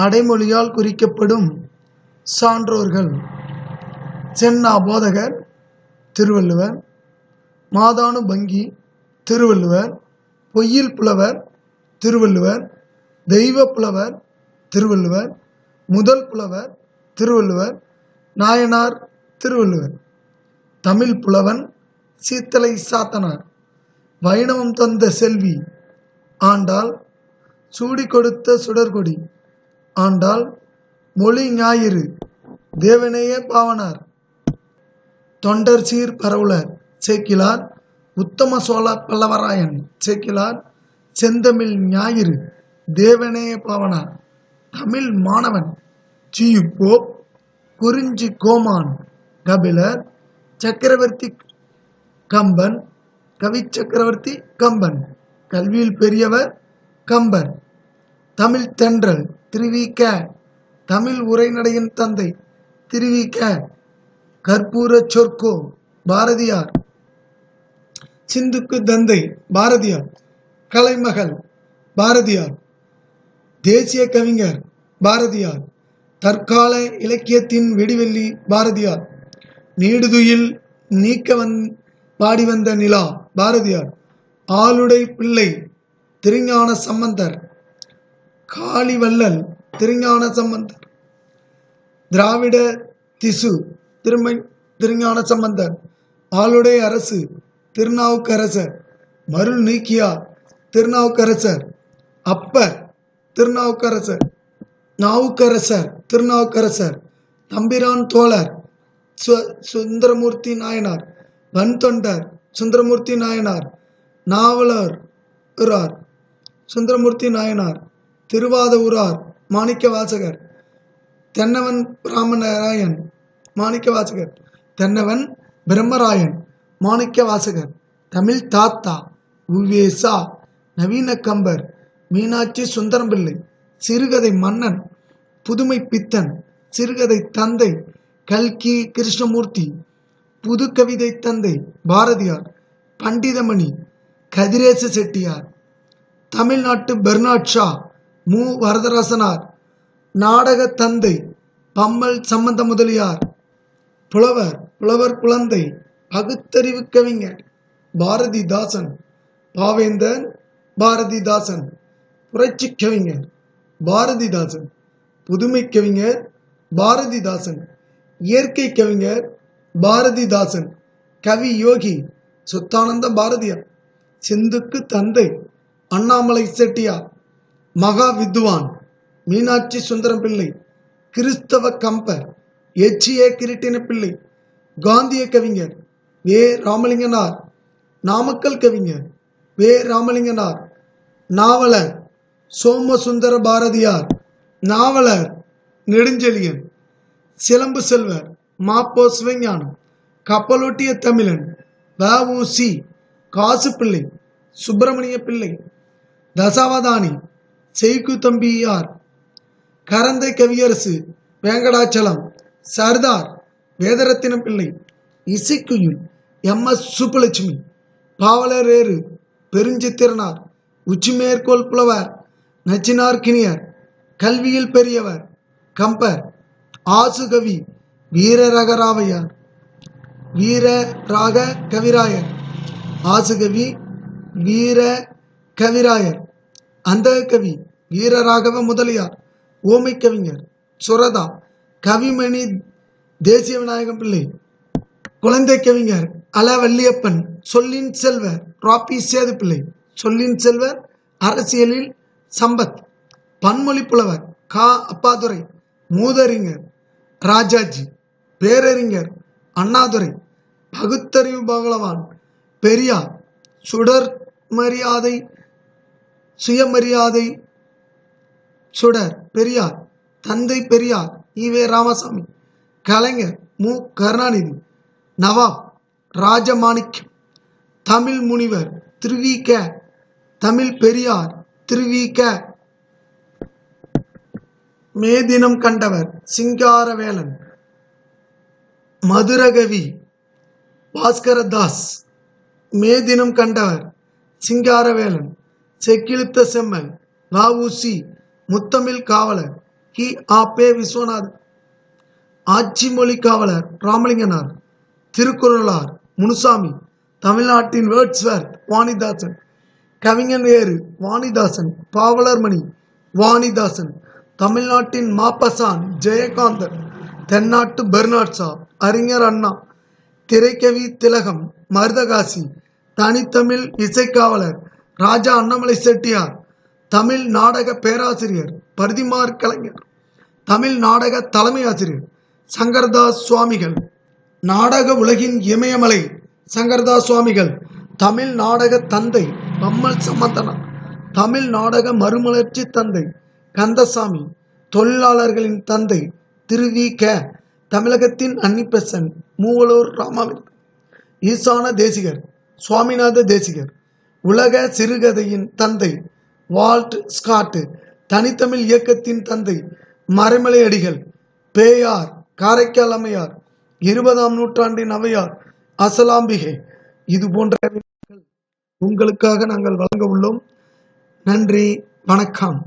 அடைமொழியால் குறிக்கப்படும் சான்றோர்கள். சென்னா போதகர் திருவள்ளுவர். மாதானு பங்கி திருவள்ளுவர். பொய்யில் புலவர் திருவள்ளுவர். தெய்வ புலவர் திருவள்ளுவர். முதல் புலவர் திருவள்ளுவர். நாயனார் திருவள்ளுவர். தமிழ் புலவன் சீத்தலை சாத்தனார். வைணவம் தந்த செல்வி ஆண்டாள். சூடி கொடுத்த சுடர்கொடி. ஆண்டாள் மொழி ஞாயிறு தேவனையே பாவனார். தொண்டர் சீர் பரவுலர் சேக்கிலார் உத்தம சோழ பல்லவராயன் சேக்கிலார் செந்தமிழ் ஞாயிறு தேவனேய பாவனார். தமிழ் மாணவன் ஜியு போப் குறிஞ்சி கோமான் கபிலர் சக்கரவர்த்தி கம்பன் கவி சக்கரவர்த்தி கம்பன் கல்வியில் பெரியவர் கம்பர் தமிழ் தென்றல் திருவிக்க தமிழ் உரைநடையின் தந்தை திருவிக்க கற்பூர சொற்கோ பாரதியார். சிந்துக்கு தந்தை பாரதியார் கலைமகள் பாரதியார் தேசிய கவிஞர் பாரதியார் தற்கால இலக்கியத்தின் வெடிவெள்ளி பாரதியார் நீடுதுயில் நீக்க வந் பாடி வந்த நிலா பாரதியார் ஆளுடை பிள்ளை திருஞான சம்பந்தர் காளிவல்லன் திருஞான சம்பந்தர். திராவிட திசு திருமை திருஞான சம்பந்தர். ஆளுடை அரசு திருநாவுக்கரசர். மருள் நீக்கியார் திருநாவுக்கரசர். அப்பர் திருநாவுக்கரசர். நாவுக்கரசர் திருநாவுக்கரசர். தம்பிரான் தோழர் சு- சுந்தரமூர்த்தி நாயனார். வன்தொண்டர் சுந்தரமூர்த்தி நாயனார். நாவலர் சுந்தரமூர்த்தி நாயனார். திருவாதவூரார் மாணிக்க வாசகர் தென்னவன் பிராமணராயன் மாணிக்க வாசகர் தென்னவன் பிரம்மராயன் மாணிக்க வாசகர் தமிழ் தாத்தா உவேசா நவீன கம்பர் மீனாட்சி சுந்தரம்பிள்ளை சிறுகதை மன்னன் புதுமை பித்தன் சிறுகதை தந்தை கல்கி கிருஷ்ணமூர்த்தி புது கவிதை தந்தை பாரதியார் பண்டிதமணி கதிரேச செட்டியார். தமிழ்நாட்டு பெர்னாட் ஷா மு. வரதராசனார் நாடக தந்தை பம்மல் சம்பந்த முதலியார் புலவர் புலவர் குழந்தை பகுத்தறிவு கவிஞர் பாரதிதாசன் பாவேந்தன் பாரதிதாசன் புரட்சி கவிஞர் பாரதிதாசன் புதுமை கவிஞர் பாரதிதாசன் இயற்கை கவிஞர் பாரதிதாசன் கவி யோகி சுத்தானந்த பாரதியார் சிந்துக்கு தந்தை அண்ணாமலை செட்டியார் மகா வித்வான் மீனாட்சி சுந்தரம் பிள்ளை கிறிஸ்தவ கம்பர் எச்சிய கிரிட்டின பிள்ளை காந்திய கவிஞர் வே ராமலிங்கனார் நாமக்கல் கவிஞர் வே ராமலிங்கனார் நாவலர் சோமசுந்தர பாரதியார் நாவலர் நெடுஞ்செழியன் சிலம்பு செல்வர் மாப்போ சிவஞானம் கப்பலோட்டிய தமிழன் வஉசி காசு பிள்ளை சுப்பிரமணிய பிள்ளை தசாவதானி செய்கு தம்பியார் கரந்தை கவியரசு வேங்கடாச்சலம் சர்தார் வேதரத்தினம் பிள்ளை இசைக்குயில் எம். எஸ். சுப்புலட்சுமி பாவலரேறு பெருஞ்சித்திரனார் உச்சிமேற்கோள் புலவர் நச்சினார் கிணியர் கல்வியில் பெரியவர் கம்பர் ஆசுகவி வீரரகராவையார். வீர ராக கவிராயர். ஆசுகவி வீர கவிராயர் அந்த கவி வீரராகவ முதலியார் ஓமை கவிஞர் சுரதா கவிமணி தேசிய விநாயகம் பிள்ளை குழந்தை கவிஞர் அல வள்ளியப்பன் சொல்லின் செல்வர் ராபி சேது பிள்ளை சொல்லின் செல்வர் அரசியலில் சம்பத் பன்மொழி புலவர் கா அப்பாதுரை மூதறிஞர் ராஜாஜி பேரறிஞர் அண்ணாதுரை பகுத்தறிவு பகலவான் பெரியார் சுடர் மரியாதை சுயமரியாதை சுடர் பெரியார் தந்தை பெரியார் ஈவே ராமசாமி கலைஞர் மு. கருணாநிதி நவாப் ராஜமாணிக்கம் தமிழ் முனிவர் திருவிக தமிழ் பெரியார் திருவிக மேதினம் கண்டவர் சிங்காரவேலன் மதுரகவி பாஸ்கரதாஸ் மேதினம் கண்டவர் சிங்காரவேலன் செக்கிழுத்த செம்மல் வஉசி முத்தமிழ் காவலர் கி. ஆ. பே. விஸ்வநாத் ஆட்சி மொழி காவலர் ராமலிங்கனார். திருக்குறளார் முனுசாமி. தமிழ்நாட்டின் வேர்ட்ஸ்வர் வாணிதாசன். கவிஞன் ஏறு வாணிதாசன். பாவலர்மணி வாணிதாசன். தமிழ்நாட்டின் மாப்பசான் ஜெயகாந்தன் தென்னாட்டு பெர்னாட்சா அறிஞர் அண்ணா. திரைக்கவி திலகம் மருதகாசி. தனித்தமிழ் இசைக்காவலர் ராஜா அண்ணாமலை செட்டியார் தமிழ் நாடக பேராசிரியர் பரிதிமார் கலைஞர் தமிழ் நாடக தலைமை ஆசிரியர் சங்கர்தாஸ் சுவாமிகள் நாடக உலகின் இமயமலை சங்கர்தாஸ் சுவாமிகள் தமிழ் நாடக தந்தை பம்மல் சம்பந்தனார் தமிழ் நாடக மறுமலர்ச்சி தந்தை கந்தசாமி தொழிலாளர்களின் தந்தை திரு கே தமிழகத்தின் அன்னிப்பெசன் மூவலூர் ராமாவின் ஈசான தேசிகர் சுவாமிநாத தேசிகர் உலக சிறுகதையின் தந்தை வால்ட் ஸ்காட்டு தனித்தமிழ் இயக்கத்தின் தந்தை மறைமலை அடிகள் பேயார் காரைக்கால் அம்மையார் இருபதாம் நூற்றாண்டின் அவையார் அசலாம்பிகை. இது போன்ற உங்களுக்காக நாங்கள் வழங்க உள்ளோம். நன்றி வணக்கம்.